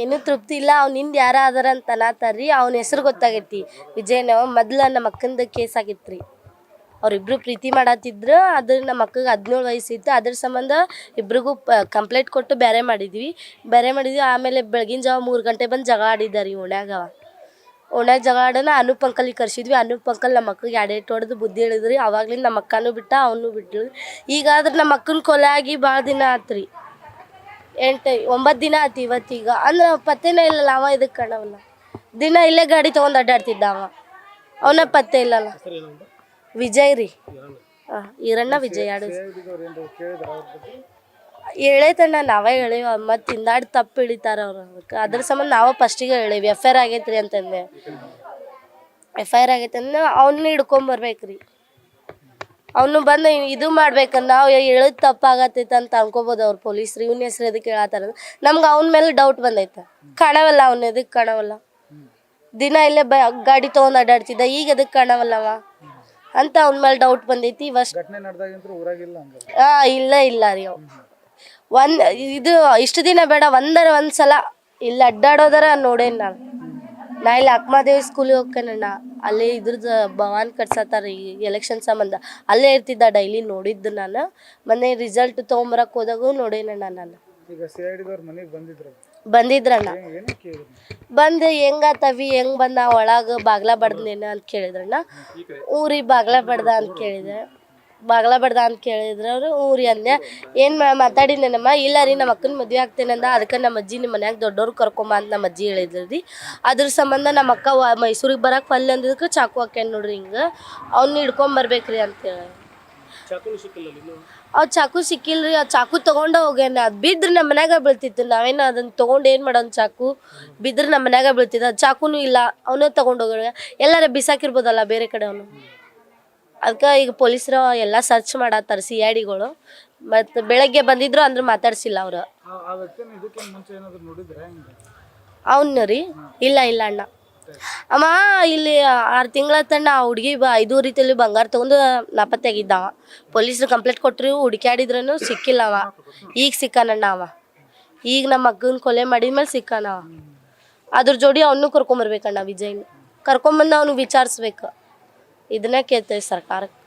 ಏನು? ತೃಪ್ತಿ ಇಲ್ಲ. ಅವ್ನಿಂದ ಯಾರ ಆದರ ಅಂತ ಅನಾತಾರ್ರಿ ಅವ್ನ ಹೆಸರು ಗೊತ್ತಾಗೈತಿ. ವಿಜಯನ ಮೊದ್ಲ ನಮ್ಮ ಅಕ್ಕಂದ ಕೇಸ್ ಆಗಿತ್ರಿ. ಅವ್ರಿಬ್ರು ಪ್ರೀತಿ ಮಾಡತ್ತಿದ್ರು ಅದ್ರ ನಮ್ಮ ಅಕ್ಕಗೆ ಹದಿನೇಳು ವಯಸ್ಸಿತ್ತು. ಅದ್ರ ಸಂಬಂಧ ಇಬ್ರಿಗೂ ಕಂಪ್ಲೇಂಟ್ ಕೊಟ್ಟು ಬೇರೆ ಮಾಡಿದ್ವಿ. ಬೇರೆ ಮಾಡಿದ್ವಿ. ಆಮೇಲೆ ಬೆಳಗಿನ ಜಾವ ಮೂರು ಗಂಟೆ ಬಂದು ಜಗಳ ಆಡಿದ್ದಾರೆ ಓಣ್ಯಾಗ ಓಣ್ಯಾಗ ಜಗಳ ಆಡೋಣ ಅನೂಪ್ ಅಂಕಲಿಗೆ ಕರ್ಸಿದ್ವಿ. ಅನೂಪ್ ಅಂಕಲ್ ನಮ್ಮ ಅಕ್ಕಗೆ ಎಡೆಟ್ ಹೊಡೆದು ಬುದ್ಧಿ ಹೇಳಿದ್ರಿ. ಅವಾಗ್ಲಿಂದ ನಮ್ಮ ಅಕ್ಕನೂ ಬಿಟ್ಟ ಅವನು ಬಿಟ್ಲು. ಈಗಾದ್ರೆ ನಮ್ಮ ಅಕ್ಕನ ಕೊಲೆ ಆಗಿ ಭಾಳ ದಿನ ಆತ್ರಿ. ಎಂಟು ಒಂಬತ್ತು ದಿನ ಆಯ್ತು ಇವತ್ತೀಗ. ಅಂದ್ರೆ ಪತ್ತೆನೇ ಇಲ್ಲಲ್ಲ ಅವ ಇದಕ್ಕೆ ಕಾಣವಲ್ಲ ದಿನ ಇಲ್ಲೇ ಗಾಡಿ ತೊಗೊಂಡು ಅಡ್ಡಾಡ್ತಿದ್ದ ಅವ. ಅವನ ಪತ್ತೆ ಇಲ್ಲಲ್ಲ. ವಿಜಯ್ ರೀ. ಹಾಂ ಈರಣ್ಣ ವಿಜಯ್ ಆಡು ಹೇಳೈತಣ್ಣ ನಾವೇ ಹೇಳೇವ ಮತ್ತು ತಿಂದಾಡಿ ತಪ್ಪು ಹಿಡಿತಾರ ಅವ್ರು ಅದಕ್ಕೆ. ಅದ್ರ ಸಂಬಂಧ ನಾವೇ ಫಸ್ಟಿಗೆ ಹೇಳೀವಿ ಎಫ್ ಐ ಆರ್ ಆಗೈತ್ರಿ ಅಂತಂದೆ. ಎಫ್ ಐ ಆರ್ ಆಗೈತೆ ಅಂದ್ರೆ ಅವನ್ನ ಹಿಡ್ಕೊಂಬರ್ಬೇಕ್ರಿ ಅವನು ಬಂದು ಇದು ಮಾಡ್ಬೇಕಂದ್ರೆ ನಾವು ಹೇಳೋದು ತಪ್ಪಾಗತ್ತೈತೆ ಅಂತ ಅನ್ಕೋಬೋದು ಅವ್ರು ಪೊಲೀಸ್ರು. ಇವ್ನ ಹೆಸ್ರು ಎದಕ್ಕೆ ಹೇಳತ್ತಾರ ನಮ್ಗೆ ಅವನ ಮೇಲೆ ಡೌಟ್ ಬಂದೈತೆ. ಕಾಣವಲ್ಲ ಅವ್ನ ಎದಕ್ಕೆ ಕಾಣವಲ್ಲ. ದಿನ ಇಲ್ಲೇ ಬ ಗಾಡಿ ತೊಗೊಂಡು ಅಡ್ಡಾಡ್ತಿದ್ದ ಈಗ ಎದಕ್ಕೆ ಕಾಣವಲ್ಲವ ಅಂತ ಅವನ ಮೇಲೆ ಡೌಟ್ ಬಂದೈತಿ. ಇವಷ್ಟು ಇಲ್ಲ ಇಲ್ಲ ರೀ ಅವ್. ಒಂದ್ ಇದು ಇಷ್ಟು ದಿನ ಬೇಡ ಒಂದರ ಒಂದ್ಸಲ ಇಲ್ಲಿ ಅಡ್ಡಾಡೋದರ ನೋಡೇನ್ ನಾನು. ನಾ ಇಲ್ಲಿ ಅಕ್ಮಾದೇವಿ ಸ್ಕೂಲಿಗೆ ಹೋಗ್ಕೇನಣ್ಣ ಅಲ್ಲೇ ಇದ್ರದ್ದು ಭವಾನ್ ಕಟ್ಸತ್ತಾರ ಈ ಎಲೆಕ್ಷನ್ ಸಂಬಂಧ. ಅಲ್ಲೇ ಇರ್ತಿದ್ದ ಡೈಲಿ ನೋಡಿದ್ದು ನಾನು. ಮೊನ್ನೆ ರಿಸಲ್ಟ್ ತೊಗೊಂಬರಕ್ಕೆ ಹೋದಾಗೂ ನೋಡೇನಣ್ಣ ನಾನು. ಈಗ ಸಿ ಐ ಡಿದವ್ರ ಮನೆಗೆ ಬಂದಿದ್ರು ಬಂದಿದ್ರಣ್ಣ. ಏನು ಕೇಳಿದ್ರು? ಬಂದು ಹೆಂಗಾತವಿ ಹೆಂಗ್ ಬಂದ ಒಳಗೆ ಬಾಗ್ಲ ಬಡ್ದೇನ ಅಂತ ಕೇಳಿದ್ರಣ್ಣ. ಊರಿಗೆ ಬಾಗ್ಲ ಬಡ್ದ ಅಂತ ಕೇಳಿದೆ. ಬಾಗ್ಲ ಬಡ್ದ ಅಂತ ಕೇಳಿದ್ರು ಅವರು ಊರಿ ಅಂದೆ. ಏನು ಮಾತಾಡಿನೇನಮ್ಮ ಇಲ್ಲ ರೀ ನಮ್ಮ ಅಕ್ಕನ ಮದುವೆ ಆಗ್ತೇನೆ ಅಂದ. ಅದಕ್ಕೆ ನಮ್ಮ ಅಜ್ಜಿ ನಿಮ್ಮ ಮನ್ಯಾಗ ದೊಡ್ಡವ್ರು ಕರ್ಕೊಂಬ ಅಂತ ನಮ್ಮ ಅಜ್ಜಿ ಹೇಳಿದ್ರು ರೀ ಅದ್ರ ಸಂಬಂಧ ನಮ್ಮ ಅಕ್ಕ ವ- ಮೈಸೂರಿಗೆ ಬರಕ್ಕೆ ಫಲ್ ಅಂದಿದ್ದಕ್ಕೆ ಚಾಕು ಹಾಕ್ಯಾನ ನೋಡ್ರಿ ಹಿಂಗೆ. ಅವ್ನ ಹಿಡ್ಕೊಂಬರ್ಬೇಕ್ರಿ ಅಂತೇಳಿ ಅವ್ ಚಾಕು ಸಿಕ್ಕಿಲ್ರಿ ಆ ಚಾಕು ತಗೊಂಡ ಹೋಗ್ಯಾನ. ಅದು ಬಿದ್ರೆ ನಮ್ಮ ಮನ್ಯಾಗ ಬೀಳ್ತಿತ್ತು. ನಾವೇನು ಅದನ್ನ ತಗೊಂಡು ಏನು ಮಾಡೋಣ ಚಾಕು? ಬಿದ್ರೆ ನಮ್ಮ ಮನ್ಯಾಗ ಬೀಳ್ತಿತ್ತು. ಅದು ಚಾಕುನು ಇಲ್ಲ ಅವನೇ ತಗೊಂಡು ಹೋಗ್ಯಾನ. ಎಲ್ಲಾರ ಬಿಸಾಕಿರ್ಬೋದಲ್ಲ ಬೇರೆ ಕಡೆ ಅವನು. ಅದಕ್ಕೆ ಈಗ ಪೊಲೀಸರು ಎಲ್ಲ ಸರ್ಚ್ ಮಾಡತ್ತಾರ ಸಿ ಐ ಡಿಗಳು ಮತ್ತು ಬೆಳಗ್ಗೆ ಬಂದಿದ್ರು ಅಂದ್ರೆ ಮಾತಾಡ್ಸಿಲ್ಲ ಅವರು. ಅವನ್ನ ರೀ. ಇಲ್ಲ ಇಲ್ಲ ಅಣ್ಣ. ಅಮ್ಮ ಇಲ್ಲಿ ಆರು ತಿಂಗಳ ತಣ್ಣ ಆ ಹುಡುಗಿ ಬ ಐದು ರೀತಿಯಲ್ಲಿ ಬಂಗಾರ ತೊಗೊಂಡು ನಾಪತ್ತೆಯಾಗಿದ್ದ ಆಗಿದ್ದಾವ ಪೊಲೀಸರು ಕಂಪ್ಲೇಂಟ್ ಕೊಟ್ಟರು ಹುಡುಕಾಡಿದ್ರೂ ಸಿಕ್ಕಿಲ್ಲ ಅವ. ಈಗ ಸಿಕ್ಕಾನಣ್ಣ ಅವ. ಈಗ ನಮ್ಮ ಅಕ್ಕನ ಕೊಲೆ ಮಾಡಿದ್ಮೇಲೆ ಸಿಕ್ಕಾನ ಅವ. ಅದ್ರ ಜೋಡಿ ಅವನು ಕರ್ಕೊಂಬರ್ಬೇಕಣ್ಣ ವಿಜಯ್ನ. ಕರ್ಕೊಂಬಂದು ಅವ್ನಿಗೆ ವಿಚಾರಿಸ್ಬೇಕು. ಇದನ್ನ ಕೇಳ್ತೇವೆ ಸರ್ಕಾರಕ್ಕೆ